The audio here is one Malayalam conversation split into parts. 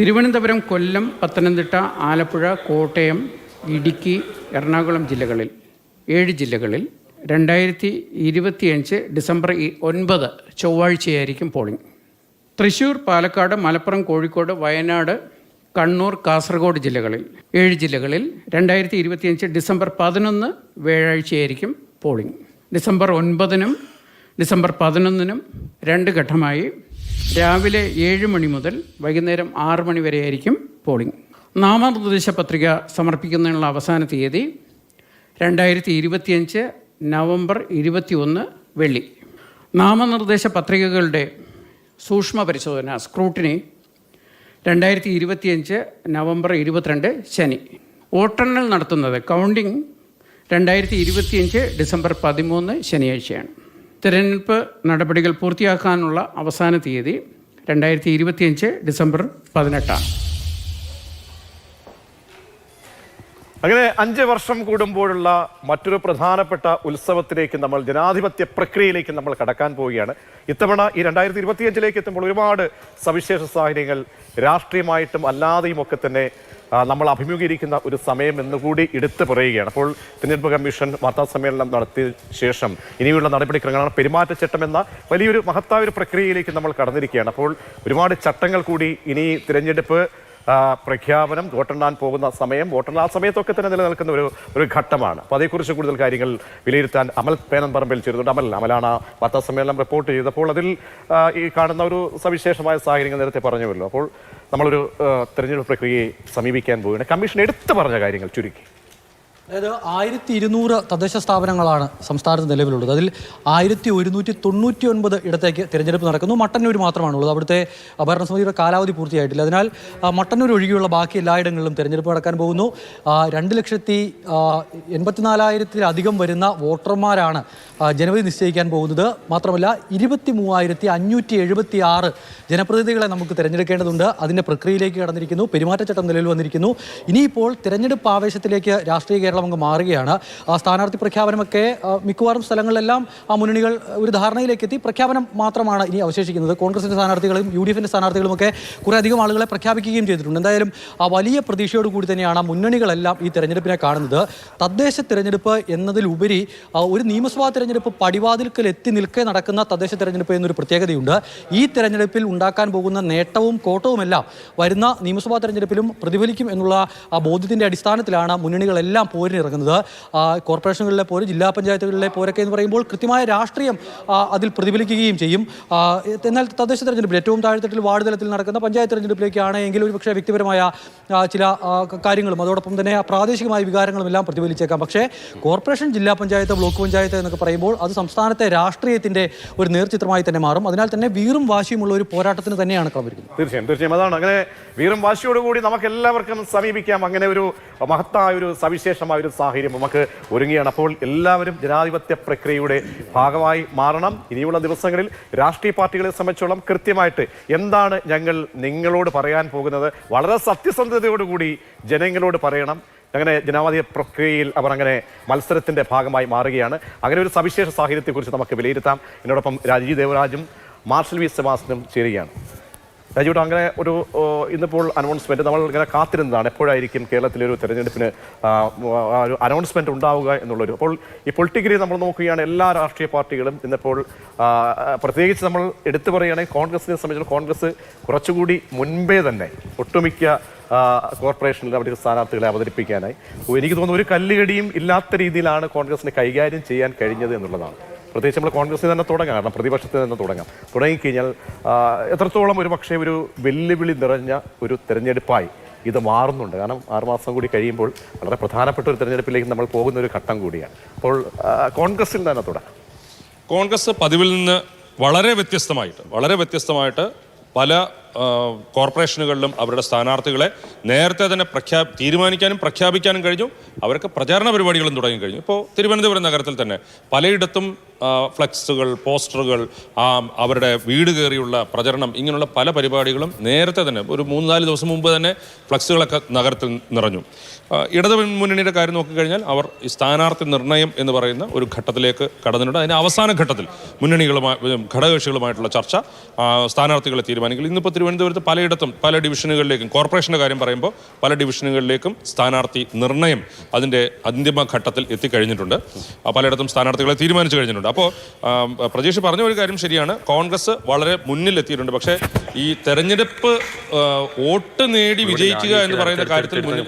തിരുവനന്തപുരം കൊല്ലം പത്തനംതിട്ട ആലപ്പുഴ കോട്ടയം ഇടുക്കി എറണാകുളം ജില്ലകളിൽ ഏഴ് ജില്ലകളിൽ രണ്ടായിരത്തി ഇരുപത്തിയഞ്ച് ഡിസംബർ ഒൻപത് ചൊവ്വാഴ്ചയായിരിക്കും പോളിംഗ്. തൃശ്ശൂർ പാലക്കാട് മലപ്പുറം കോഴിക്കോട് വയനാട് കണ്ണൂർ കാസർഗോഡ് ജില്ലകളിൽ ഏഴ് ജില്ലകളിൽ രണ്ടായിരത്തി ഇരുപത്തിയഞ്ച് ഡിസംബർ പതിനൊന്ന് വ്യാഴാഴ്ചയായിരിക്കും പോളിംഗ്. ഡിസംബർ ഒൻപതിനും ഡിസംബർ പതിനൊന്നിനും രണ്ട് ഘട്ടമായി രാവിലെ ഏഴ് മണി മുതൽ വൈകുന്നേരം ആറ് മണി വരെയായിരിക്കും പോളിംഗ്. നാമനിർദ്ദേശ പത്രിക സമർപ്പിക്കുന്നതിനുള്ള അവസാന തീയതി രണ്ടായിരത്തി ഇരുപത്തിയഞ്ച് നവംബർ ഇരുപത്തിയൊന്ന് വെള്ളി. നാമനിർദ്ദേശ പത്രികകളുടെ സൂക്ഷ്മ പരിശോധന സ്ക്രൂട്ടിനി രണ്ടായിരത്തി ഇരുപത്തിയഞ്ച് നവംബർ ഇരുപത്തിരണ്ട് ശനി. വോട്ടെണ്ണൽ നടത്തുന്നത് കൗണ്ടിംഗ് രണ്ടായിരത്തി ഇരുപത്തിയഞ്ച് ഡിസംബർ പതിമൂന്ന് ശനിയാഴ്ചയാണ്. തിരഞ്ഞെടുപ്പ് നടപടികൾ പൂർത്തിയാക്കാനുള്ള അവസാന തീയതി രണ്ടായിരത്തി ഇരുപത്തിയഞ്ച് ഡിസംബർ പതിനെട്ടാണ് അങ്ങനെ അഞ്ച് വർഷം കൂടുമ്പോഴുള്ള മറ്റൊരു പ്രധാനപ്പെട്ട ഉത്സവത്തിലേക്ക് നമ്മൾ ജനാധിപത്യ പ്രക്രിയയിലേക്ക് നമ്മൾ കടക്കാൻ പോവുകയാണ്. ഇത്തവണ ഈ രണ്ടായിരത്തി ഇരുപത്തിയഞ്ചിലേക്ക് എത്തുമ്പോൾ ഒരുപാട് സവിശേഷ സാഹചര്യങ്ങൾ രാഷ്ട്രീയമായിട്ടും അല്ലാതെയും ഒക്കെ തന്നെ നമ്മൾ അഭിമുഖീകരിക്കുന്ന ഒരു സമയം എന്നുകൂടി എടുത്തു പറയുകയാണ്. അപ്പോൾ തിരഞ്ഞെടുപ്പ് കമ്മീഷൻ വാർത്താ സമ്മേളനം നടത്തിയ ശേഷം ഇനിയുള്ള നടപടിക്രമങ്ങളാണ് പെരുമാറ്റച്ചട്ടം എന്ന വലിയൊരു മഹത്തായ ഒരു പ്രക്രിയയിലേക്ക് നമ്മൾ കടന്നിരിക്കുകയാണ്. അപ്പോൾ ഒരുപാട് ചട്ടങ്ങൾ കൂടി ഇനി തിരഞ്ഞെടുപ്പ് പ്രഖ്യാപനം വോട്ടെണ്ണാൻ പോകുന്ന സമയം വോട്ടെണ്ണ ആ സമയത്തൊക്കെ തന്നെ നിലനിൽക്കുന്ന ഒരു ഒരു ഘട്ടമാണ്. അപ്പോൾ അതേക്കുറിച്ച് കൂടുതൽ കാര്യങ്ങൾ വിലയിരുത്താൻ അമൽ പേനമ്പറമ്പിൽ ചേരുന്നുണ്ട്. അമൽ അമലാണ് വാർത്താ സമ്മേളനം റിപ്പോർട്ട് ചെയ്തപ്പോൾ അതിൽ ഈ കാണുന്ന ഒരു സവിശേഷമായ സാഹചര്യങ്ങൾ നേരത്തെ പറഞ്ഞുവല്ലോ. അപ്പോൾ നമ്മളൊരു തെരഞ്ഞെടുപ്പ് പ്രക്രിയയെ സമീപിക്കാൻ പോവുകയാണ്. കമ്മീഷൻ എടുത്തു പറഞ്ഞ കാര്യങ്ങൾ ചുരുക്കി. അതായത് ആയിരത്തി ഇരുന്നൂറ് തദ്ദേശ സ്ഥാപനങ്ങളാണ് സംസ്ഥാനത്ത് നിലവിലുള്ളത്. അതിൽ ആയിരത്തി ഒരുന്നൂറ്റി തൊണ്ണൂറ്റി ഒൻപത് ഇടത്തേക്ക് തിരഞ്ഞെടുപ്പ് നടക്കുന്നു. മട്ടന്നൂർ മാത്രമാണുള്ളത്. അവിടുത്തെ ഭരണസമിതിയുടെ കാലാവധി പൂർത്തിയായിട്ടില്ല. അതിനാൽ മട്ടന്നൂർ ഒഴികെയുള്ള ബാക്കി എല്ലായിടങ്ങളിലും തിരഞ്ഞെടുപ്പ് നടക്കാൻ പോകുന്നു. രണ്ട് ലക്ഷത്തി എൺപത്തിനാലായിരത്തിലധികം വരുന്ന വോട്ടർമാരാണ് ജനവധി നിശ്ചയിക്കാൻ പോകുന്നത്. മാത്രമല്ല ഇരുപത്തി മൂവായിരത്തി അഞ്ഞൂറ്റി എഴുപത്തി ആറ് ജനപ്രതിനിധികളെ നമുക്ക് തിരഞ്ഞെടുക്കേണ്ടതുണ്ട്. അതിന്റെ പ്രക്രിയയിലേക്ക് കടന്നിരിക്കുന്നു. പെരുമാറ്റച്ചട്ടം നിലവിൽ വന്നിരിക്കുന്നു. ഇനിയിപ്പോൾ തിരഞ്ഞെടുപ്പ് ആവേശത്തിലേക്ക് രാഷ്ട്രീയ അങ്ങ് മാറുകയാണ്. ആ സ്ഥാനാർത്ഥി പ്രഖ്യാപനമൊക്കെ മിക്കവാറും സ്ഥലങ്ങളിലെല്ലാം ആ മുന്നണികൾ ഒരു ധാരണയിലേക്ക് എത്തി പ്രഖ്യാപനം മാത്രമാണ് ഇനി അവശേഷിക്കുന്നത്. കോൺഗ്രസിന്റെ സ്ഥാനാർത്ഥികളും യു ഡി എഫിന്റെ സ്ഥാനാർത്ഥികളുമൊക്കെ കുറേ അധികം ആളുകളെ പ്രഖ്യാപിക്കുകയും ചെയ്തിട്ടുണ്ട്. എന്തായാലും ആ വലിയ പ്രതീക്ഷയോട് കൂടി തന്നെയാണ് മുന്നണികളെല്ലാം ഈ തെരഞ്ഞെടുപ്പിനെ കാണുന്നത്. തദ്ദേശ തിരഞ്ഞെടുപ്പ് എന്നതിലുപരി ഒരു നിയമസഭാ തിരഞ്ഞെടുപ്പ് പടിവാതിൽക്കൽ എത്തി നിൽക്കേ നടക്കുന്ന തദ്ദേശ തിരഞ്ഞെടുപ്പ് എന്നൊരു പ്രത്യേകതയുണ്ട്. ഈ തിരഞ്ഞെടുപ്പിൽ ഉണ്ടാക്കാൻ പോകുന്ന നേട്ടവും കോട്ടവുമെല്ലാം വരുന്ന നിയമസഭാ തിരഞ്ഞെടുപ്പിലും പ്രതിഫലിക്കും എന്നുള്ള ആ ബോധ്യത്തിന്റെ അടിസ്ഥാനത്തിലാണ് മുന്നണികളെല്ലാം പോരിനിറങ്ങുന്നത്. കോർപ്പറേഷനുകളിലെ പോര് ജില്ലാ പഞ്ചായത്തുകളിലെ പോരൊക്കെ എന്ന് പറയുമ്പോൾ കൃത്യമായ രാഷ്ട്രീയം അതിൽ പ്രതിഫലിക്കുകയും ചെയ്യും. എന്നാൽ തദ്ദേശ തെരഞ്ഞെടുപ്പിൽ ഏറ്റവും താഴെത്തട്ടിൽ വാർഡ് തലത്തിൽ നടക്കുന്ന പഞ്ചായത്ത് തെരഞ്ഞെടുപ്പിലേക്കാണ് എങ്കിൽ ഒരു പക്ഷേ വ്യക്തിപരമായ ചില കാര്യങ്ങളും അതോടൊപ്പം തന്നെ പ്രാദേശികമായ വികാരങ്ങളും എല്ലാം പ്രതിഫലിച്ചേക്കാം. പക്ഷേ കോർപ്പറേഷൻ ജില്ലാ പഞ്ചായത്ത് ബ്ലോക്ക് പഞ്ചായത്ത് എന്നൊക്കെ പറയുമ്പോൾ അത് സംസ്ഥാനത്തെ രാഷ്ട്രീയത്തിന്റെ ഒരു നേർചിത്രമായി തന്നെ മാറും. അതിനാൽ തന്നെ വീറും വാശിയുമുള്ള ഒരു പോരാട്ടത്തിന് തന്നെയാണ് കളമിരിക്കുന്നത് തീർച്ചയായും തീർച്ചയായും. അതാണ്. അങ്ങനെ വീറും വാശിയോടുകൂടി നമുക്ക് എല്ലാവർക്കും സമീപിക്കാം. അങ്ങനെ ഒരു മഹത്തായ ഒരു സവിശേഷമായ ഒരു സാഹചര്യം നമുക്ക് ഒരുങ്ങിയാണ് അപ്പോൾ എല്ലാവരും ജനാധിപത്യ പ്രക്രിയയുടെ ഭാഗമായി മാറണം. ഇനിയുള്ള ദിവസങ്ങളിൽ രാഷ്ട്രീയ പാർട്ടികളെ സംബന്ധിച്ചോളം കൃത്യമായിട്ട് എന്താണ് ഞങ്ങൾ നിങ്ങളോട് പറയാൻ പോകുന്നത്? വളരെ സത്യസന്ധതയോടുകൂടി ജനങ്ങളോട് പറയണം. അങ്ങനെ ജനാധിപത്യ പ്രക്രിയയിൽ അവർ അങ്ങനെ മത്സരത്തിന്റെ ഭാഗമായി മാറുകയാണ്. അങ്ങനെ ഒരു സവിശേഷ സാഹചര്യത്തെക്കുറിച്ച് നമുക്ക് വിലയിരുത്താം. എന്നോടൊപ്പം രാജീവ് ദേവരാജും മാർഷൽ വി സെബാസ്റ്റനും ചേരുകയാണ്. രാജീവ് അങ്ങനെ ഒരു ഇന്നിപ്പോൾ അനൗൺസ്മെന്റ് നമ്മൾ ഇങ്ങനെ കാത്തിരുന്നതാണ്. എപ്പോഴായിരിക്കും കേരളത്തിലെ ഒരു തെരഞ്ഞെടുപ്പിന് ഒരു അനൗൺസ്മെന്റ് ഉണ്ടാവുക എന്നുള്ളൊരു. അപ്പോൾ ഈ പൊളിറ്റിക്കലി നമ്മൾ നോക്കുകയാണ് എല്ലാ രാഷ്ട്രീയ പാർട്ടികളും ഇന്നിപ്പോൾ പ്രത്യേകിച്ച് നമ്മൾ എടുത്തു പറയുകയാണെങ്കിൽ കോൺഗ്രസിനെ സംബന്ധിച്ച് കോൺഗ്രസ് കുറച്ചുകൂടി മുൻപേ തന്നെ ഒട്ടുമിക്ക കോർപ്പറേഷനിൽ അവരുടെ സ്ഥാനാർത്ഥികളെ അവതരിപ്പിക്കാനായി. എനിക്ക് തോന്നുന്നു ഒരു കല്ലുകടിയും ഇല്ലാത്ത രീതിയിലാണ് കോൺഗ്രസിന് കൈകാര്യം ചെയ്യാൻ കഴിഞ്ഞത് എന്നുള്ളതാണ്. പ്രത്യേകിച്ച് നമ്മൾ കോൺഗ്രസിൽ തന്നെ തുടങ്ങാം. കാരണം പ്രതിപക്ഷത്തിൽ തന്നെ തുടങ്ങാം. തുടങ്ങിക്കഴിഞ്ഞാൽ എത്രത്തോളം ഒരു പക്ഷേ ഒരു വെല്ലുവിളി നിറഞ്ഞ ഒരു തെരഞ്ഞെടുപ്പായി ഇത് മാറുന്നുണ്ട്. കാരണം ആറുമാസം കൂടി കഴിയുമ്പോൾ വളരെ പ്രധാനപ്പെട്ട ഒരു തെരഞ്ഞെടുപ്പിലേക്ക് നമ്മൾ പോകുന്ന ഒരു ഘട്ടം കൂടിയാണ്. അപ്പോൾ കോൺഗ്രസിൽ തന്നെ തുടങ്ങാം. കോൺഗ്രസ് പതിവിൽ നിന്ന് വളരെ വ്യത്യസ്തമായിട്ട് വളരെ വ്യത്യസ്തമായിട്ട് പല കോർപ്പറേഷനുകളിലും അവരുടെ സ്ഥാനാർത്ഥികളെ നേരത്തെ തന്നെ പ്രഖ്യാ തീരുമാനിക്കാനും പ്രഖ്യാപിക്കാനും കഴിഞ്ഞു. അവർക്ക് പ്രചാരണ പരിപാടികളും തുടങ്ങി കഴിഞ്ഞു. ഇപ്പോൾ തിരുവനന്തപുരം നഗരത്തിൽ തന്നെ പലയിടത്തും ഫ്ലക്സുകൾ പോസ്റ്ററുകൾ അവരുടെ വീട് കയറിയുള്ള പ്രചരണം ഇങ്ങനെയുള്ള പല പരിപാടികളും നേരത്തെ തന്നെ ഒരു മൂന്ന് നാല് ദിവസം മുമ്പ് തന്നെ ഫ്ലെക്സുകളൊക്കെ നഗരത്തിൽ നിറഞ്ഞു. ഇടതു മുന്നണിയുടെ കാര്യം നോക്കിക്കഴിഞ്ഞാൽ അവർ ഈ സ്ഥാനാർത്ഥി നിർണയം എന്ന് പറയുന്ന ഒരു ഘട്ടത്തിലേക്ക് കടന്നിട്ടുണ്ട്. അതിന് അവസാന ഘട്ടത്തിൽ മുന്നണികളുമായി ഘടകകക്ഷികളുമായിട്ടുള്ള ചർച്ച സ്ഥാനാർത്ഥികളെ തീരുമാനിക്കുക ഇന്നിപ്പോൾ തിരുവനന്തപുരത്ത് പലയിടത്തും പല ഡിവിഷനുകളിലേക്കും കോർപ്പറേഷന്റെ കാര്യം പറയുമ്പോൾ പല ഡിവിഷനുകളിലേക്കും സ്ഥാനാർത്ഥി നിർണയം അതിന്റെ അന്തിമ ഘട്ടത്തിൽ എത്തിക്കഴിഞ്ഞിട്ടുണ്ട് പലയിടത്തും സ്ഥാനാർത്ഥികളെ തീരുമാനിച്ചു കഴിഞ്ഞിട്ടുണ്ട്. അപ്പോൾ പ്രജീഷ് പറഞ്ഞ ഒരു കാര്യം ശരിയാണ്. കോൺഗ്രസ് വളരെ മുന്നിലെത്തിയിട്ടുണ്ട്. പക്ഷേ ഈ തെരഞ്ഞെടുപ്പ് വോട്ട് നേടി വിജയിക്കുക എന്ന് പറയുന്ന കാര്യത്തിൽ മുന്നിൽ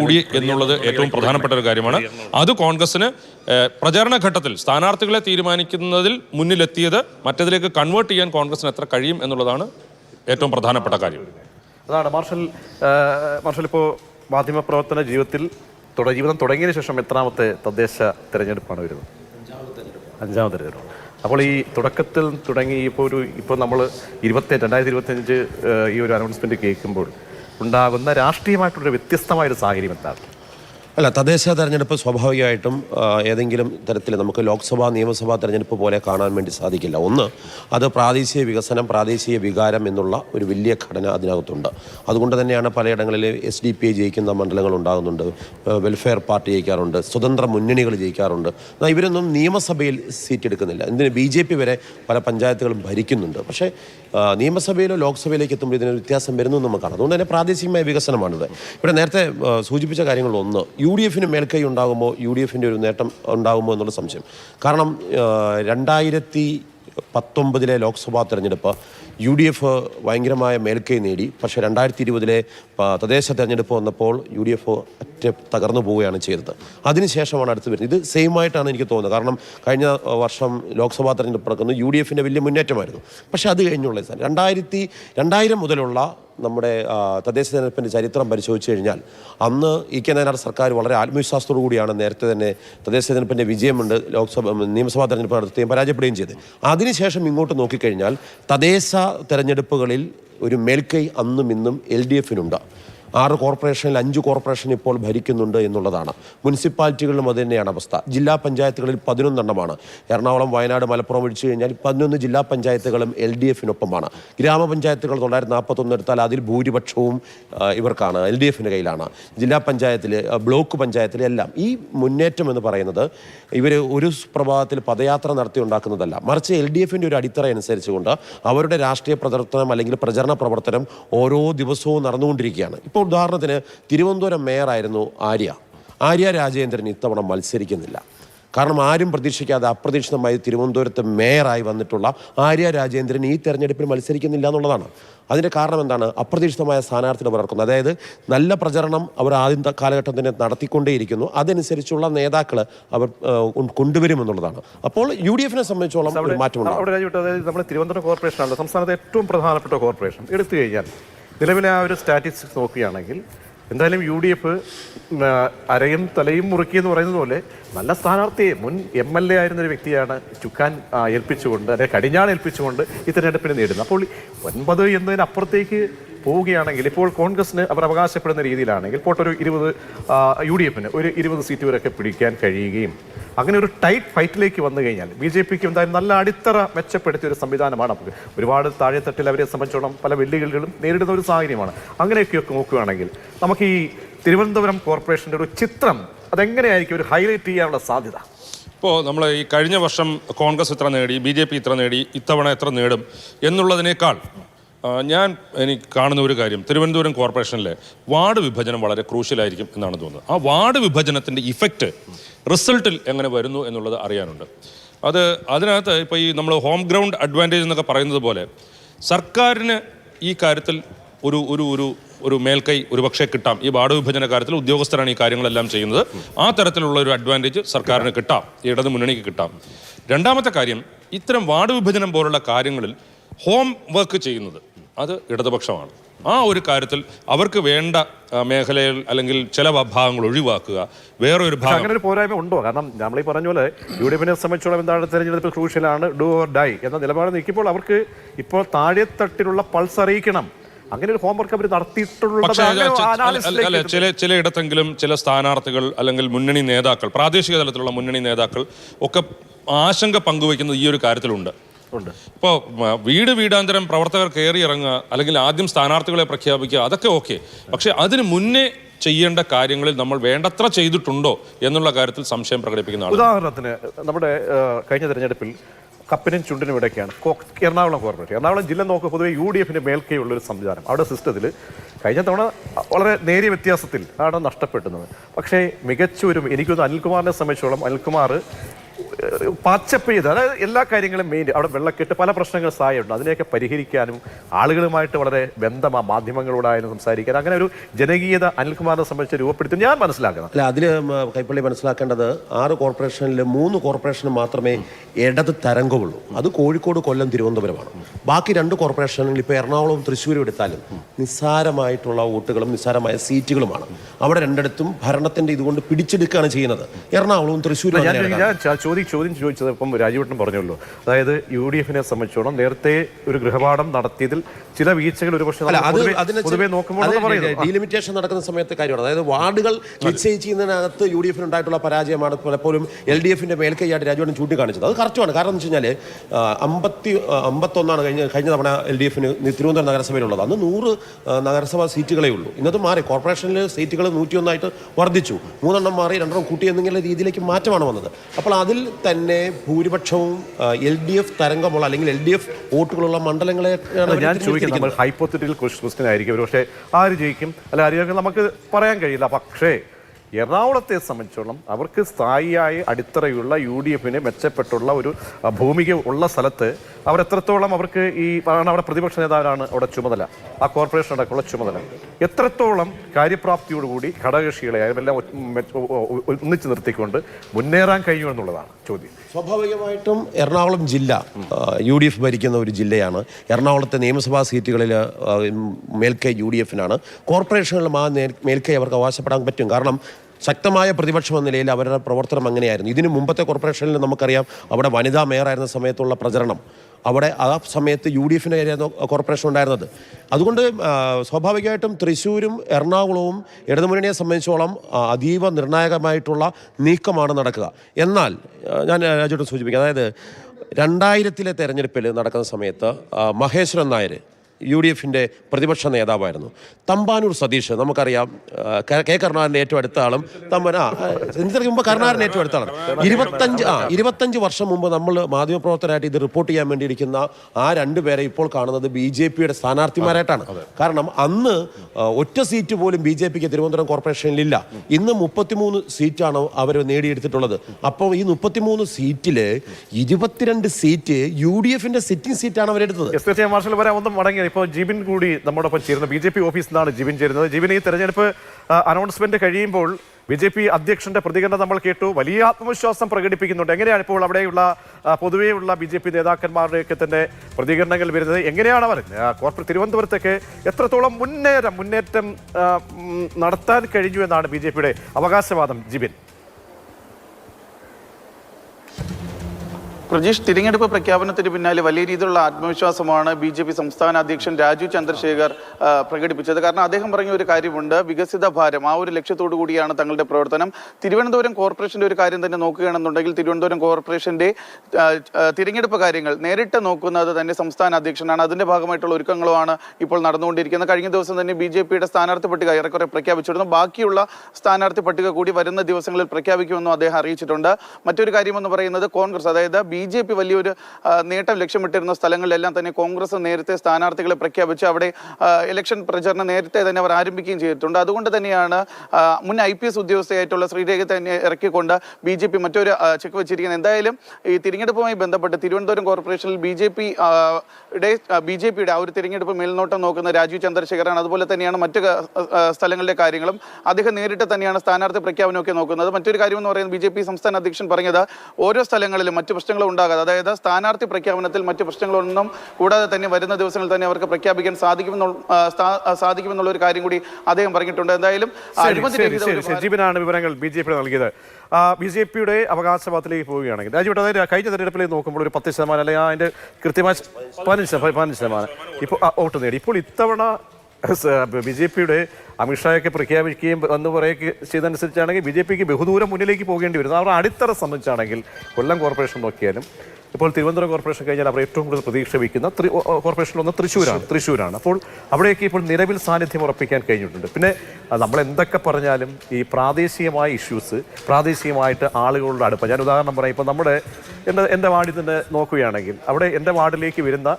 കൂടി എന്നുള്ളത് ഏറ്റവും പ്രധാനപ്പെട്ട ഒരു കാര്യമാണ്. അത് കോൺഗ്രസിന് പ്രചാരണ ഘട്ടത്തിൽ സ്ഥാനാർത്ഥികളെ തീരുമാനിക്കുന്നതിൽ മുന്നിലെത്തിയത് മറ്റതിലേക്ക് കൺവേർട്ട് ചെയ്യാൻ കോൺഗ്രസിന് എത്ര കഴിയും എന്നുള്ളതാണ് ഏറ്റവും പ്രധാനപ്പെട്ട കാര്യം. അതാണ് മാർഷൽ മാർഷൽ ഇപ്പോൾ മാധ്യമപ്രവർത്തന ജീവിതത്തിൽ ജീവിതം തുടങ്ങിയതിന് ശേഷം എത്രാമത്തെ തദ്ദേശ തെരഞ്ഞെടുപ്പാണ് വരുന്നത്? അഞ്ചാമത്തെ തിരഞ്ഞെടുപ്പ് അപ്പോൾ ഈ തുടക്കത്തിൽ തുടങ്ങി ഇപ്പോൾ ഒരു ഇപ്പോൾ നമ്മൾ ഇരുപത്തി രണ്ടായിരത്തി ഇരുപത്തിയഞ്ച് ഈ ഒരു അനൗൺസ്മെന്റ് കേൾക്കുമ്പോൾ ഉണ്ടാകുന്ന രാഷ്ട്രീയമായിട്ടുള്ള വ്യത്യസ്തമായൊരു സാഹചര്യം എന്താണ്? അല്ല തദ്ദേശ തെരഞ്ഞെടുപ്പ് സ്വാഭാവികമായിട്ടും ഏതെങ്കിലും തരത്തിൽ നമുക്ക് ലോക്സഭാ നിയമസഭാ തെരഞ്ഞെടുപ്പ് പോലെ കാണാൻ വേണ്ടി സാധിക്കില്ല. ഒന്ന് അത് പ്രാദേശിക വികസനം പ്രാദേശിക വികാരം എന്നുള്ള ഒരു വലിയ ഘടന അതിനകത്തുണ്ട്. അതുകൊണ്ട് തന്നെയാണ് പലയിടങ്ങളിൽ എസ് ഡി പി ജയിക്കുന്ന മണ്ഡലങ്ങൾ ഉണ്ടാകുന്നുണ്ട്. വെൽഫെയർ പാർട്ടി ജയിക്കാറുണ്ട് സ്വതന്ത്ര മുന്നണികൾ ജയിക്കാറുണ്ട്. എന്നാൽ ഇവരൊന്നും നിയമസഭയിൽ സീറ്റ് എടുക്കുന്നില്ല എന്തിന്? ബി ജെ പി വരെ പല പഞ്ചായത്തുകളും ഭരിക്കുന്നുണ്ട്. പക്ഷേ നിയമസഭയിലോ ലോക്സഭയിലേക്ക് എത്തുമ്പോൾ ഇതിന് വ്യത്യാസം വരുന്നു നമുക്കാണ് നമുക്ക് കാണാം അതുകൊണ്ട് തന്നെ പ്രാദേശികമായ വികസനമാണിത്. ഇവിടെ നേരത്തെ സൂചിപ്പിച്ച സൂചിപ്പിച്ച കാര്യങ്ങളൊന്ന് യു ഡി എഫിന് മേൽക്കൈ ഉണ്ടാകുമോ? യു ഡി എഫിന്റെ ഒരു നേട്ടം ഉണ്ടാകുമോ എന്നുള്ള സംശയം. കാരണം രണ്ടായിരത്തി പത്തൊമ്പതിലെ ലോക്സഭാ തെരഞ്ഞെടുപ്പ് യു ഡി എഫ് ഭയങ്കരമായ മേൽക്കൈ നേടി. പക്ഷേ രണ്ടായിരത്തി ഇരുപതിലെ തദ്ദേശ തെരഞ്ഞെടുപ്പ് വന്നപ്പോൾ യു ഡി എഫ് അറ്റ തകർന്നു പോവുകയാണ് ചെയ്തത്. അതിനുശേഷമാണ് അടുത്ത് വരുന്നത്. ഇത് സെയിം ആയിട്ടാണ് എനിക്ക് തോന്നുന്നത്. കാരണം കഴിഞ്ഞ വർഷം ലോക്സഭാ തെരഞ്ഞെടുപ്പ് നടക്കുന്നത് യു ഡി എഫിന്റെ വലിയ മുന്നേറ്റമായിരുന്നു. പക്ഷേ അത് കഴിഞ്ഞുള്ള രണ്ടായിരത്തി രണ്ടായിരം മുതലുള്ള നമ്മുടെ തദ്ദേശ തെരഞ്ഞെടുപ്പിന്റെ ചരിത്രം പരിശോധിച്ച് കഴിഞ്ഞാൽ അന്ന് ഇ കെ നായനാർ സർക്കാർ വളരെ ആത്മവിശ്വാസത്തോടു കൂടിയാണ് നേരത്തെ തന്നെ തദ്ദേശ തെരഞ്ഞെടുപ്പിന്റെ വിജയമുണ്ട് ലോക്സഭ നിയമസഭാ തെരഞ്ഞെടുപ്പ് നടത്തുകയും പരാജയപ്പെടുകയും ചെയ്ത്. അതിനുശേഷം ഇങ്ങോട്ട് നോക്കിക്കഴിഞ്ഞാൽ തദ്ദേശ തെരഞ്ഞെടുപ്പുകളിൽ ഒരു മേൽക്കൈ അന്നും ഇന്നും എൽ ഡി എഫിനുണ്ട്. ആറ് കോർപ്പറേഷനിൽ അഞ്ച് കോർപ്പറേഷൻ ഇപ്പോൾ ഭരിക്കുന്നുണ്ട് എന്നുള്ളതാണ്. മുനിസിപ്പാലിറ്റികളിലും അത് തന്നെയാണ് അവസ്ഥ. ജില്ലാ പഞ്ചായത്തുകളിൽ പതിനൊന്നെണ്ണമാണ്. എറണാകുളം വയനാട് മലപ്പുറം ഒഴിച്ചു കഴിഞ്ഞാൽ പതിനൊന്ന് ജില്ലാ പഞ്ചായത്തുകളും എൽ ഡി എഫിനൊപ്പമാണ്. ഗ്രാമപഞ്ചായത്തുകൾ തൊള്ളായിരത്തി നാൽപ്പത്തൊന്ന് എടുത്താൽ അതിൽ ഭൂരിപക്ഷവും ഇവർക്കാണ് എൽ ഡി എഫിന്റെ കയ്യിലാണ്. ജില്ലാ പഞ്ചായത്തിൽ ബ്ലോക്ക് പഞ്ചായത്തിൽ എല്ലാം. ഈ മുന്നേറ്റം എന്ന് പറയുന്നത് ഇവർ ഒരു പ്രഭാതത്തിൽ പദയാത്ര നടത്തി ഉണ്ടാക്കുന്നതല്ല മറിച്ച് എൽ ഡി എഫിന്റെ ഒരു അടിത്തറ അനുസരിച്ചുകൊണ്ട് അവരുടെ രാഷ്ട്രീയ പ്രവർത്തനം അല്ലെങ്കിൽ പ്രചരണ പ്രവർത്തനം ഓരോ ദിവസവും നടന്നുകൊണ്ടിരിക്കുകയാണ്. ഇപ്പോൾ ഉദാഹരണത്തിന് തിരുവനന്തപുരം മേയറായിരുന്നു ആര്യ. ആര്യ രാജേന്ദ്രൻ ഇത്തവണ മത്സരിക്കുന്നില്ല. കാരണം ആരും പ്രതീക്ഷിക്കാതെ അപ്രതീക്ഷിതമായി തിരുവനന്തപുരത്ത് മേയറായി വന്നിട്ടുള്ള ആര്യ രാജേന്ദ്രൻ ഈ തെരഞ്ഞെടുപ്പിൽ മത്സരിക്കുന്നില്ല എന്നുള്ളതാണ്. അതിന്റെ കാരണം എന്താണ്? അപ്രതീക്ഷിതമായ സ്ഥാനാർത്ഥികൾ പുലർക്കുന്നത് അതായത് നല്ല പ്രചരണം അവർ ആദ്യം കാലഘട്ടം തന്നെ നടത്തിക്കൊണ്ടേയിരിക്കുന്നു. അതനുസരിച്ചുള്ള നേതാക്കൾ അവർ കൊണ്ടുവരുമെന്നുള്ളതാണ്. അപ്പോൾ യു ഡി എഫിനെ സംബന്ധിച്ചോളം അതായത് നമ്മുടെ തിരുവനന്തപുരം കോർപ്പറേഷൻ കോർപ്പറേഷനാണ് സംസ്ഥാനത്തെ ഏറ്റവും പ്രധാനപ്പെട്ട കോർപ്പറേഷൻ എടുത്തു കഴിഞ്ഞാൽ നിലവിലെ ആ ഒരു സ്റ്റാറ്റിസ്റ്റിക്സ് നോക്കുകയാണെങ്കിൽ എന്തായാലും യു ഡി എഫ് അരയും തലയും മുറുക്കി എന്ന് പറയുന്നത് പോലെ നല്ല സ്ഥാനാർത്ഥിയെ മുൻ എം എൽ എ ആയിരുന്ന ഒരു വ്യക്തിയാണ് ചുക്കാൻ ഏൽപ്പിച്ചുകൊണ്ട് അല്ലെ കടിഞ്ഞാൺ ഏൽപ്പിച്ചുകൊണ്ട് ഈ തെരഞ്ഞെടുപ്പിനെ നേടുന്നത് അപ്പോൾ ഒൻപത് എന്നതിനപ്പുറത്തേക്ക് പോവുകയാണെങ്കിൽ ഇപ്പോൾ കോൺഗ്രസിന് അവർ അവകാശപ്പെടുന്ന രീതിയിലാണെങ്കിൽ പോട്ടൊരു ഇരുപത് യു ഡി എഫിന് ഒരു ഇരുപത് സീറ്റ് വരെയൊക്കെ പിടിക്കാൻ കഴിയുകയും അങ്ങനെ ഒരു ടൈറ്റ് ഫൈറ്റിലേക്ക് വന്നു കഴിഞ്ഞാൽ ബി ജെ പിക്ക് എന്തായാലും നല്ല അടിത്തറ മെച്ചപ്പെടുത്തിയ ഒരു സംവിധാനമാണ് നമുക്ക് ഒരുപാട് താഴെത്തട്ടിൽ അവരെ സംബന്ധിച്ചോളം പല വെല്ലുവിളികളും നേരിടുന്ന ഒരു സാഹചര്യമാണ്. അങ്ങനെയൊക്കെ നോക്കുകയാണെങ്കിൽ നമുക്ക് ഈ തിരുവനന്തപുരം കോർപ്പറേഷന്റെ ഒരു ചിത്രം അതെങ്ങനെയായിരിക്കും? ഒരു ഹൈലൈറ്റ് ചെയ്യാനുള്ള സാധ്യത. ഇപ്പോൾ നമ്മൾ ഈ കഴിഞ്ഞ വർഷം കോൺഗ്രസ് ഇത്ര നേടി ബി ജെ പി ഇത്ര നേടി ഇത്തവണ എത്ര നേടും എന്നുള്ളതിനേക്കാൾ ഞാൻ എനിക്ക് കാണുന്ന ഒരു കാര്യം. തിരുവനന്തപുരം കോർപ്പറേഷനിലെ വാർഡ് വിഭജനം വളരെ ക്രൂഷ്യലായിരിക്കും എന്നാണ് തോന്നുന്നത്. ആ വാർഡ് വിഭജനത്തിന്റെ ഇഫക്റ്റ് റിസൾട്ടിൽ എങ്ങനെ വരുന്നു എന്നുള്ളത് അറിയാനുണ്ട്. അത് അതിനകത്ത് ഇപ്പോൾ ഈ നമ്മൾ ഹോം ഗ്രൗണ്ട് അഡ്വാന്റേജ് എന്നൊക്കെ പറയുന്നത് പോലെ സർക്കാരിന് ഈ കാര്യത്തിൽ ഒരു ഒരു ഒരു ഒരു മേൽക്കൈ ഒരുപക്ഷെ കിട്ടാം. ഈ വാർഡ് വിഭജന കാര്യത്തിൽ ഉദ്യോഗസ്ഥരാണ് ഈ കാര്യങ്ങളെല്ലാം ചെയ്യുന്നത്. ആ തരത്തിലുള്ള ഒരു അഡ്വാന്റേജ് സർക്കാരിന് കിട്ടാം. ഇടത് മുന്നണിക്ക് കിട്ടാം. രണ്ടാമത്തെ കാര്യം ഇത്തരം വാർഡ് വിഭജനം പോലുള്ള കാര്യങ്ങളിൽ ഹോം വർക്ക് ചെയ്യുന്നത് അത് ഇടതുപക്ഷമാണ്. ആ ഒരു കാര്യത്തിൽ അവർക്ക് വേണ്ട മേഖലയിൽ അല്ലെങ്കിൽ ചില ഭാഗങ്ങൾ ഒഴിവാക്കുക. വേറൊരു ഭാഗം അങ്ങനെ ഒരു പോരായ്മ ഉണ്ടോ? കാരണം നമ്മൾ ഈ പറഞ്ഞ പോലെ യു ഡി എഫിനെ സംബന്ധിച്ചോളം എന്താണ് തെരഞ്ഞെടുപ്പ് ക്രൂഷ്യലാണ് ഡു ഓർ ഡൈ എന്ന നിലപാട് നിൽക്കുമ്പോൾ അവർക്ക് ഇപ്പോൾ താഴെത്തട്ടിലുള്ള പൾസ് അറിയിക്കണം. അങ്ങനെ ഒരു ഹോംവർക്ക് അവർ നടത്തിയിട്ടുള്ള ചില ചിലയിടത്തെങ്കിലും ചില സ്ഥാനാർത്ഥികൾ അല്ലെങ്കിൽ മുന്നണി നേതാക്കൾ പ്രാദേശിക തലത്തിലുള്ള മുന്നണി നേതാക്കൾ ഒക്കെ ആശങ്ക പങ്കുവയ്ക്കുന്നത് ഈ ഒരു കാര്യത്തിലുണ്ട്. ഉണ്ട്. ഇപ്പോൾ വീട് വീടാന്തരം പ്രവർത്തകർ കയറി ഇറങ്ങുക അല്ലെങ്കിൽ ആദ്യം സ്ഥാനാർത്ഥികളെ പ്രഖ്യാപിക്കുക അതൊക്കെ ഓക്കെ. പക്ഷെ അതിന് മുന്നേ ചെയ്യേണ്ട കാര്യങ്ങളിൽ നമ്മൾ വേണ്ടത്ര ചെയ്തിട്ടുണ്ടോ എന്നുള്ള കാര്യത്തിൽ സംശയം പ്രകടിപ്പിക്കുന്ന ഉദാഹരണത്തിന് നമ്മുടെ കഴിഞ്ഞ തെരഞ്ഞെടുപ്പിൽ കപ്പിനും ചുണ്ടിനും ഇടയ്ക്കാണ് എറണാകുളം കോർപ്പറേഷൻ. എറണാകുളം ജില്ല നോക്കുക പൊതുവെ യു ഡി എഫിന്റെ മേൽക്കൈയുള്ള ഒരു സംവിധാനം. അവിടെ സിസ്റ്റത്തിൽ കഴിഞ്ഞ തവണ വളരെ നേരിയ വ്യത്യാസത്തിൽ ആണ് നഷ്ടപ്പെടുന്നത്. പക്ഷേ മികച്ച ഒരു എനിക്കൊന്ന് അനിൽകുമാറിനെ സംബന്ധിച്ചോളം അനിൽകുമാർ പച്ചപ്പ് ചെയ്ത് അതായത് എല്ലാ കാര്യങ്ങളും മെയിൻ അവിടെ വെള്ളക്കെട്ട് പല പ്രശ്നങ്ങൾ സഹായമുണ്ട് അതിനെയൊക്കെ പരിഹരിക്കാനും ആളുകളുമായിട്ട് വളരെ ബന്ധം ആ മാധ്യമങ്ങളോടായാലും സംസാരിക്കാൻ അങ്ങനെ ഒരു ജനകീയത അനിൽകുമാറിനെ സംബന്ധിച്ച് രൂപപ്പെടുത്തി. ഞാൻ മനസ്സിലാക്കുന്നത് അല്ല അതിൽ കൈപ്പള്ളി മനസ്സിലാക്കേണ്ടത് ആറ് കോർപ്പറേഷനിൽ മൂന്ന് കോർപ്പറേഷന് മാത്രമേ ഇടത് തരംഗമുള്ളൂ. അത് കോഴിക്കോട് കൊല്ലം തിരുവനന്തപുരമാണ്. ബാക്കി രണ്ട് കോർപ്പറേഷനിൽ ഇപ്പോൾ എറണാകുളവും തൃശ്ശൂരും എടുത്താലും നിസ്സാരമായിട്ടുള്ള വോട്ടുകളും നിസ്സാരമായ സീറ്റുകളുമാണ്. അവിടെ രണ്ടിടത്തും ഭരണത്തിന്റെ ഇതുകൊണ്ട് പിടിച്ചെടുക്കുകയാണ് ചെയ്യുന്നത്. എറണാകുളവും തൃശ്ശൂരും ഞാൻ ഞാൻ ചോദ്യം ചോദിച്ചത് ഇപ്പം രാജീവട്ടൻ പറഞ്ഞല്ലോ. അതായത് യു ഡി എഫിനെ സംബന്ധിച്ചോളം നേരത്തെ ഒരു ഗൃഹപാഠം നടത്തിയതിൽ ചില വീഴ്ചകൾ ഒരു പക്ഷേ പൊതുവെ- നോക്കുമ്പോൾ ഡിലിമിറ്റേഷൻ ഡീലിമിറ്റേഷൻ നടക്കുന്ന സമയത്ത് കാര്യമാണ്. അതായത് വാർഡുകൾ നിശ്ചയിക്കുന്നതിനകത്ത് യു ഡി എഫിന് ഉണ്ടായിട്ടുള്ള പരാജയമാണ് പലപ്പോഴും എൽ ഡി എഫിന്റെ മേൽക്കൈയായിട്ട് രാജുവേട്ടൻ ചൂണ്ടിക്കാണിച്ചത്. അത് കറക്റ്റാണ് കാരണം എന്ന് വെച്ച് കഴിഞ്ഞാൽ അമ്പത്തി അമ്പത്തൊന്നാണ് കഴിഞ്ഞ കഴിഞ്ഞ തവണ എൽ ഡി എഫിന് തിരുവനന്തപുരം നഗരസഭയിലുള്ളത്. അന്ന് നൂറ് നഗരസഭാ സീറ്റുകളേ ഉള്ളൂ. ഇന്നത് മാറി. കോർപ്പറേഷനിലെ സീറ്റുകൾ നൂറ്റിയൊന്നായിട്ട് വർദ്ധിച്ചു. മൂന്നെണ്ണം മാറി രണ്ടെണ്ണം കൂട്ടി എന്നുള്ള രീതിയിലേക്ക് മാറ്റമാണ് വന്നത്. അപ്പോൾ അതിൽ തന്നെ ഭൂരിപക്ഷവും എൽ ഡി എഫ് തരംഗമുള്ള അല്ലെങ്കിൽ എൽ ഡി എഫ് വോട്ടുകളുള്ള മണ്ഡലങ്ങളെ ഞാൻ ചോദിക്കുന്നത് നമ്മൾ ഹൈപ്പോത്തറ്റിക്കൽ ക്വസ്റ്റ്യൻ ആയിരിക്കും. പക്ഷേ ആര് ജയിക്കും? അല്ല ആര് ജയിക്കും? നമുക്ക് പറയാൻ കഴിയില്ല. പക്ഷേ എറണാകുളത്തെ സംബന്ധിച്ചോളം അവർക്ക് സ്ഥായിയായ അടിത്തറയുള്ള യു ഡി എഫിന് മെച്ചപ്പെട്ടുള്ള ഒരു ഭൂമിക ഉള്ള സ്ഥലത്ത് അവരെത്രത്തോളം അവർക്ക് ഈ അവിടെ പ്രതിപക്ഷ നേതാവാണ് അവിടെ ചുമതല? ആ കോർപ്പറേഷൻ അടക്കമുള്ള ചുമതല. എത്രത്തോളം കാര്യപ്രാപ്തിയോടുകൂടി ഘടകകക്ഷികളെ എല്ലാം ഒന്നിച്ച് നിർത്തിക്കൊണ്ട് മുന്നേറാൻ കഴിയും എന്നുള്ളതാണ് ചോദ്യം. സ്വാഭാവികമായിട്ടും എറണാകുളം ജില്ല യു ഡി എഫ് ഭരിക്കുന്ന ഒരു ജില്ലയാണ്. എറണാകുളത്തെ നിയമസഭാ സീറ്റുകളിൽ മേൽക്കൈ യു ഡി എഫിനാണ്. കോർപ്പറേഷനുകളിലും ആ മേൽക്കൈ അവർക്ക് അവകാശപ്പെടാൻ പറ്റും. കാരണം ശക്തമായ പ്രതിപക്ഷം എന്ന നിലയിൽ അവരുടെ പ്രവർത്തനം അങ്ങനെയായിരുന്നു. ഇതിനു മുമ്പത്തെ കോർപ്പറേഷനിൽ നമുക്കറിയാം അവിടെ വനിതാ മേയറായിരുന്ന സമയത്തുള്ള പ്രചരണം. അവിടെ ആ സമയത്ത് യു ഡി എഫിന്റെ എഫിനായിരുന്നു കോർപ്പറേഷൻ ഉണ്ടായിരുന്നത്. അതുകൊണ്ട് സ്വാഭാവികമായിട്ടും തൃശ്ശൂരും എറണാകുളവും ഇടതുമുന്നണിയെ സംബന്ധിച്ചോളം അതീവ നിർണായകമായിട്ടുള്ള നീക്കമാണ് നടക്കുക. എന്നാൽ ഞാൻ രാജോട്ട് സൂചിപ്പിക്കാം. അതായത് രണ്ടായിരത്തിലെ തെരഞ്ഞെടുപ്പിൽ നടക്കുന്ന സമയത്ത് മഹേശ്വരൻ നായർ യു ഡി എഫിന്റെ പ്രതിപക്ഷ നേതാവായിരുന്നു. തമ്പാനൂർ സതീഷ് നമുക്കറിയാം കെ കരുണാകരന്റെ ഏറ്റവും അടുത്ത ആളും തമ്മൻ ആ ഇതിന് മുമ്പ് കരുണാകരൻ ഏറ്റവും അടുത്ത ആളാണ്. ഇരുപത്തഞ്ച് ആ ഇരുപത്തഞ്ച് വർഷം മുമ്പ് നമ്മൾ മാധ്യമപ്രവർത്തകരായിട്ട് ഇത് റിപ്പോർട്ട് ചെയ്യാൻ വേണ്ടിയിരിക്കുന്ന ആ രണ്ടുപേരെ ഇപ്പോൾ കാണുന്നത് ബി ജെ പിയുടെ സ്ഥാനാർത്ഥിമാരായിട്ടാണ്. കാരണം അന്ന് ഒറ്റ സീറ്റ് പോലും ബി ജെ പിക്ക് തിരുവനന്തപുരം കോർപ്പറേഷനിലില്ല. ഇന്ന് മുപ്പത്തിമൂന്ന് സീറ്റാണ് അവർ നേടിയെടുത്തിട്ടുള്ളത്. അപ്പോൾ ഈ മുപ്പത്തിമൂന്ന് സീറ്റിൽ ഇരുപത്തിരണ്ട് സീറ്റ് യു ഡി എഫിന്റെ സിറ്റിംഗ് സീറ്റാണ് അവരെടുത്തത്. വരെ ഒന്നും മടങ്ങി. ഇപ്പോൾ ജിബിൻ കൂടി നമ്മുടെ ഒപ്പം ചേരുന്നത് ബി ജെ പി ഓഫീസിൽ നിന്നാണ് ജിബിൻ ചേരുന്നത്. ജിബിൻ ഈ തെരഞ്ഞെടുപ്പ് അനൗൺസ്മെന്റ് കഴിയുമ്പോൾ ബി ജെ പി അധ്യക്ഷന്റെ പ്രതികരണം നമ്മൾ കേട്ടു. വലിയ ആത്മവിശ്വാസം പ്രകടിപ്പിക്കുന്നുണ്ട്. എങ്ങനെയാണ് ഇപ്പോൾ അവിടെയുള്ള പൊതുവെയുള്ള ബി ജെ പി നേതാക്കന്മാരുടെയൊക്കെ തന്നെ പ്രതികരണങ്ങൾ വരുന്നത്? എങ്ങനെയാണ് അവർ കോർപ്പറേറ്റ് തിരുവനന്തപുരത്തൊക്കെ എത്രത്തോളം മുന്നേറ്റം മുന്നേറ്റം നടത്താൻ കഴിഞ്ഞു എന്നാണ് ബി ജെ പിയുടെ അവകാശവാദം? ജിബിൻ. പ്രജീഷ് തിരഞ്ഞെടുപ്പ് പ്രഖ്യാപനത്തിന് പിന്നാലെ വലിയ രീതിയിലുള്ള ആത്മവിശ്വാസമാണ് ബി ജെ പി സംസ്ഥാന അധ്യക്ഷൻ രാജു ചന്ദ്രശേഖർ പ്രകടിപ്പിച്ചത്. കാരണം അദ്ദേഹം പറഞ്ഞ ഒരു കാര്യമുണ്ട് വികസിത ഭാരം. ആ ഒരു ലക്ഷ്യത്തോടു കൂടിയാണ് തങ്ങളുടെ പ്രവർത്തനം. തിരുവനന്തപുരം കോർപ്പറേഷന്റെ ഒരു കാര്യം തന്നെ നോക്കുകയാണെന്നുണ്ടെങ്കിൽ തിരുവനന്തപുരം കോർപ്പറേഷന്റെ തിരഞ്ഞെടുപ്പ് കാര്യങ്ങൾ നേരിട്ട് നോക്കുന്നത് തന്നെ സംസ്ഥാന അധ്യക്ഷനാണ്. അതിന്റെ ഭാഗമായിട്ടുള്ള ഒരുക്കങ്ങളുമാണ് ഇപ്പോൾ നടന്നുകൊണ്ടിരിക്കുന്നത്. കഴിഞ്ഞ ദിവസം തന്നെ ബി ജെ പിയുടെ സ്ഥാനാർത്ഥി പട്ടിക ഏറെക്കുറെ പ്രഖ്യാപിച്ചിരുന്നു. ബാക്കിയുള്ള സ്ഥാനാർത്ഥി പട്ടിക കൂടി വരുന്ന ദിവസങ്ങളിൽ പ്രഖ്യാപിക്കുമെന്നും അദ്ദേഹം അറിയിച്ചിട്ടുണ്ട്. മറ്റൊരു കാര്യമെന്ന് പറയുന്നത് കോൺഗ്രസ് അതായത് ബി ജെ പി വലിയൊരു നേട്ടം ലക്ഷ്യമിട്ടിരുന്ന സ്ഥലങ്ങളിലെല്ലാം തന്നെ കോൺഗ്രസ് നേരത്തെ സ്ഥാനാർത്ഥികളെ പ്രഖ്യാപിച്ച് അവിടെ ഇലക്ഷൻ പ്രചരണം നേരത്തെ തന്നെ അവർ ആരംഭിക്കുകയും ചെയ്തിട്ടുണ്ട്. അതുകൊണ്ട് തന്നെയാണ് മുൻ ഐ പി എസ് ഉദ്യോഗസ്ഥയായിട്ടുള്ള ശ്രീരേഖ തന്നെ ഇറക്കിക്കൊണ്ട് ബി ജെ പി മറ്റൊരു ചെക്ക് വെച്ചിരിക്കുന്നത്. എന്തായാലും ഈ തിരഞ്ഞെടുപ്പുമായി ബന്ധപ്പെട്ട് തിരുവനന്തപുരം കോർപ്പറേഷനിൽ B J P B J പിയുടെ ആ ഒരു തിരഞ്ഞെടുപ്പ് മേൽനോട്ടം നോക്കുന്ന രാജീവ് ചന്ദ്രശേഖരാണ്. അതുപോലെ തന്നെയാണ് മറ്റ് സ്ഥലങ്ങളിലെ കാര്യങ്ങളും അദ്ദേഹം നേരിട്ട് തന്നെയാണ് സ്ഥാനാർത്ഥി പ്രഖ്യാപനമൊക്കെ നോക്കുന്നത്. മറ്റൊരു കാര്യം എന്ന് പറയുന്നത് ബി ജെ പി സംസ്ഥാന അധ്യക്ഷൻ പറഞ്ഞത് ഓരോ സ്ഥലങ്ങളിലും മറ്റു പ്രശ്നങ്ങളും ഉണ്ടാകാതെ അതായത് സ്ഥാനാർത്ഥി പ്രഖ്യാപനത്തിൽ മറ്റു പ്രശ്നങ്ങളൊന്നും കൂടാതെ തന്നെ വരുന്ന ദിവസങ്ങളിൽ തന്നെ അവർക്ക് പ്രഖ്യാപിക്കാൻ സാധിക്കുമെന്നുള്ള സാധിക്കുമെന്നുള്ള ഒരു കാര്യം കൂടി അദ്ദേഹം പറഞ്ഞിട്ടുണ്ട്. എന്തായാലും സജീവനാണ് വിവരങ്ങൾ ബി ജെ പിയുടെ നൽകിയത്. ബി ജെ പിയുടെ അവകാശവാദത്തിലേക്ക് പോവുകയാണെങ്കിൽ രാജ്യവിട്ട് അതായത് കഴിഞ്ഞ തെരഞ്ഞെടുപ്പിലേക്ക് നോക്കുമ്പോൾ ഒരു പത്ത് ശതമാനം അല്ലെങ്കിൽ അതിന്റെ കൃത്യമായ പതിനഞ്ച് ശതമാനം പതിനഞ്ച് ശതമാനം. ഇപ്പോൾ വോട്ട് നേടി. ഇപ്പോൾ ഇത്തവണ ബി ജെ പിയുടെ അമിത്ഷായൊക്കെ പ്രഖ്യാപിക്കുകയും എന്ന് പറയുകയൊക്കെ ചെയ്തനുസരിച്ചാണെങ്കിൽ ബി ജെ പിക്ക് ബഹുദൂരം മുന്നിലേക്ക് പോകേണ്ടി വരുന്നു. അവരുടെ അടിത്തറ സംബന്ധിച്ചാണെങ്കിൽ കൊല്ലം കോർപ്പറേഷൻ നോക്കിയാലും ഇപ്പോൾ തിരുവനന്തപുരം കോർപ്പറേഷൻ കഴിഞ്ഞാൽ അവർ ഏറ്റവും കൂടുതൽ പ്രതീക്ഷ വയ്ക്കുന്ന കോർപ്പറേഷനിൽ ഒന്ന് തൃശ്ശൂരാണ് തൃശ്ശൂരാണ്. അപ്പോൾ അവിടെയൊക്കെ ഇപ്പോൾ നിലവിൽ സാന്നിധ്യം ഉറപ്പിക്കാൻ കഴിഞ്ഞിട്ടുണ്ട്. പിന്നെ നമ്മൾ എന്തൊക്കെ പറഞ്ഞാലും ഈ പ്രാദേശികമായ ഇഷ്യൂസ് പ്രാദേശികമായിട്ട് ആളുകളുടെ അടുപ്പം. ഞാൻ ഉദാഹരണം പറയാം. ഇപ്പോൾ നമ്മുടെ എന്റെ എന്റെ വാർഡിൽ തന്നെ നോക്കുകയാണെങ്കിൽ അവിടെ എന്റെ വാർഡിലേക്ക് വരുന്ന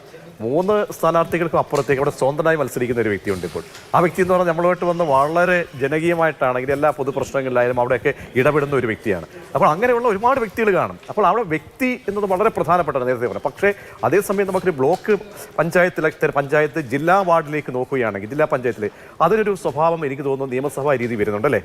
മൂന്ന് സ്ഥാനാർത്ഥികൾക്കും അപ്പുറത്തേക്ക് അവിടെ സ്വന്തമായി മത്സരിക്കുന്ന ഒരു വ്യക്തിയുണ്ട് ഇപ്പോൾ. ആ വ്യക്തി എന്ന് പറഞ്ഞാൽ നമ്മളുമായിട്ട് വന്ന് വളരെ ജനകീയമായിട്ടാണെങ്കിൽ എല്ലാ പൊതു പ്രശ്നങ്ങളിലായാലും അവിടെയൊക്കെ ഇടപെടുന്ന ഒരു വ്യക്തിയാണ്. അപ്പോൾ അങ്ങനെയുള്ള ഒരുപാട് വ്യക്തികൾ കാണും. അപ്പോൾ അവിടെ വ്യക്തി എന്നത് വളരെ പ്രധാനപ്പെട്ടതാണ് നേരത്തെ പറഞ്ഞു പക്ഷേ അതേസമയം നമുക്കൊരു ബ്ലോക്ക് പഞ്ചായത്ത് പഞ്ചായത്തിലെ പഞ്ചായത്ത് ജില്ലാ വാർഡിലേക്ക് നോക്കുകയാണെങ്കിൽ ജില്ലാ പഞ്ചായത്തിൽ അതിനൊരു സ്വഭാവം എനിക്ക് തോന്നുന്നു നിയമസഭാ രീതി വരുന്നുണ്ട് അല്ലേ.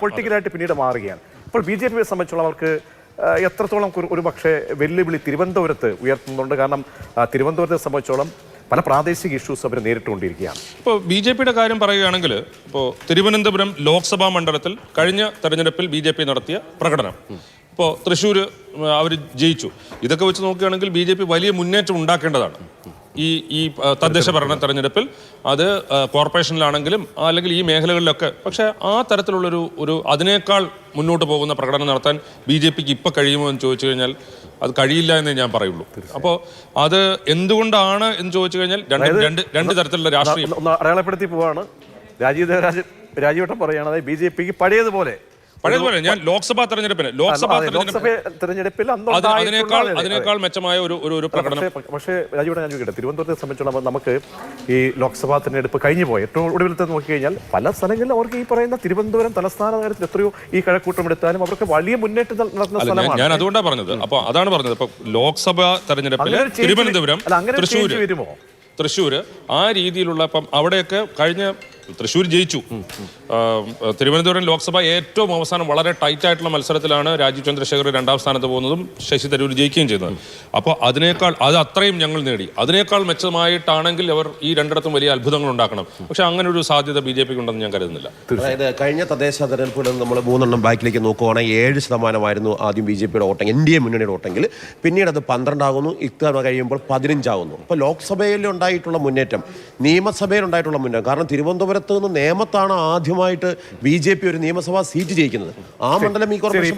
പൊളിറ്റിക്കലായിട്ട് പിന്നീട് മാറുകയാണ്. അപ്പോൾ ബി ജെ പിയെ സംബന്ധിച്ചുള്ളവർക്ക് എത്രത്തോളം ഒരു- പക്ഷേ വെല്ലുവിളി തിരുവനന്തപുരത്ത് ഉയർത്തുന്നുണ്ട്? കാരണം തിരുവനന്തപുരത്തെ സംബന്ധിച്ചോളം പല പ്രാദേശിക ഇഷ്യൂസ് അവർ നേരിട്ടുകൊണ്ടിരിക്കുകയാണ്. ഇപ്പോൾ ബി ജെ പിയുടെ കാര്യം പറയുകയാണെങ്കിൽ ഇപ്പോൾ തിരുവനന്തപുരം ലോക്സഭാ മണ്ഡലത്തിൽ കഴിഞ്ഞ തെരഞ്ഞെടുപ്പിൽ ബി ജെ പി നടത്തിയ പ്രകടനം. ഇപ്പോൾ തൃശ്ശൂർ അവർ ജയിച്ചു. ഇതൊക്കെ വെച്ച് നോക്കുകയാണെങ്കിൽ ബി ജെ പി വലിയ മുന്നേറ്റം ഉണ്ടാക്കേണ്ടതാണ്. ഈ ഈ തദ്ദേശ ഭരണ തെരഞ്ഞെടുപ്പിൽ അത് കോർപ്പറേഷനിലാണെങ്കിലും അല്ലെങ്കിൽ ഈ മേഖലകളിലൊക്കെ. പക്ഷേ ആ തരത്തിലുള്ളൊരു ഒരു അതിനേക്കാൾ മുന്നോട്ട് പോകുന്ന പ്രകടനം നടത്താൻ ബി ജെ പിക്ക് ഇപ്പം കഴിയുമോ എന്ന് ചോദിച്ചു കഴിഞ്ഞാൽ അത് കഴിയില്ല എന്നേ ഞാൻ പറയുള്ളൂ. അപ്പോൾ അത് എന്തുകൊണ്ടാണ് എന്ന് ചോദിച്ചു കഴിഞ്ഞാൽ രണ്ട് രണ്ട് രണ്ട് തരത്തിലുള്ള രാഷ്ട്രീയം. അടയാളപ്പെടുത്തി പോവാണ്. രാജീവ് രാജീവ് രാജീവട്ടം പറയുകയാണ് അതായത് ബി ജെ പിക്ക് പഴയതുപോലെ പഴയതുപോലെ ഞാൻ ലോക്സഭാ തെരഞ്ഞെടുപ്പിന് ലോക്സഭാ തെരഞ്ഞെടുപ്പിൽ അതിനേക്കാൾ അതെ, അതെ. അതിനേക്കാൾ മെച്ചമായ ഒരു ഒരു പ്രകടനം. പക്ഷേ രാജീവിടെ ഞാൻ ചോദിക്കട്ടെ തിരുവനന്തപുരത്തെ സംബന്ധിച്ചിടത്തോളം നമുക്ക് ഈ ലോക്സഭാ തെരഞ്ഞെടുപ്പ് കഴിഞ്ഞു പോയി. ഏറ്റവും ഒടുവിലത്തെ നോക്കിക്കഴിഞ്ഞാൽ പല സ്ഥലങ്ങളിൽ അവർക്ക് ഈ പറയുന്ന തിരുവനന്തപുരം തലസ്ഥാന നഗരത്തിൽ എത്രയോ ഈ കഴക്കൂട്ടം എടുത്താലും അവർക്ക് വലിയ മുന്നേറ്റം നടത്തുന്ന സ്ഥലമാണ്. ഞാൻ അതുകൊണ്ടാണ് പറഞ്ഞത്. അപ്പൊ അതാണ് പറഞ്ഞത്. ഇപ്പൊ ലോക്സഭാ തെരഞ്ഞെടുപ്പിൽ തിരുവനന്തപുരം തൃശ്ശൂർ വരുമോ? തൃശ്ശൂർ ആ രീതിയിലുള്ള ഇപ്പം അവിടെയൊക്കെ കഴിഞ്ഞ തൃശ്ശൂർ ജയിച്ചു. തിരുവനന്തപുരം ലോക്സഭ ഏറ്റവും അവസാനം വളരെ ടൈറ്റ് ആയിട്ടുള്ള മത്സരത്തിലാണ് രാജീവ് ചന്ദ്രശേഖർ രണ്ടാം സ്ഥാനത്ത് പോകുന്നതും ശശി തരൂർ ജയിക്കുകയും ചെയ്തത്. അപ്പോൾ അതിനേക്കാൾ അത് അത്രയും ഞങ്ങൾ നേടി. അതിനേക്കാൾ മെച്ചമായിട്ടാണെങ്കിൽ അവർ ഈ രണ്ടിടത്തും വലിയ അത്ഭുതങ്ങൾ ഉണ്ടാക്കണം. പക്ഷെ അങ്ങനെ ഒരു സാധ്യത ബി ജെ പിക്ക് ഉണ്ടെന്ന് ഞാൻ കരുതുന്നില്ല. അതായത് കഴിഞ്ഞ തദ്ദേശ തെരഞ്ഞെടുപ്പിൽ നമ്മൾ മൂന്നെണ്ണം ബാക്കിലേക്ക് നോക്കുവാണെങ്കിൽ ഏഴ് ശതമാനമായിരുന്നു ആദ്യം ബി ജെ പിയുടെ വോട്ടെങ്കിൽ എൻ ഡി എ മുന്നണിയുടെ വോട്ടെങ്കിൽ. പിന്നീട് അത് പന്ത്രണ്ടാകുന്നു ഇത്തവണ കഴിയുമ്പോൾ പതിനഞ്ചാകുന്നു. അപ്പോൾ ലോക്സഭയിൽ ഉണ്ടായിട്ടുള്ള മുന്നേറ്റം നിയമസഭയിൽ ഉണ്ടായിട്ടുള്ള മുന്നേറ്റം കാരണം തിരുവനന്തപുരത്ത് നിന്ന് നേമത്താണ് ആദ്യമായിട്ട് ബി ജെ പി ഒരു നിയമസഭാ സീറ്റ് ജയിക്കുന്നത്. ആ മണ്ഡലം ഈ കോർപ്പറേഷൻ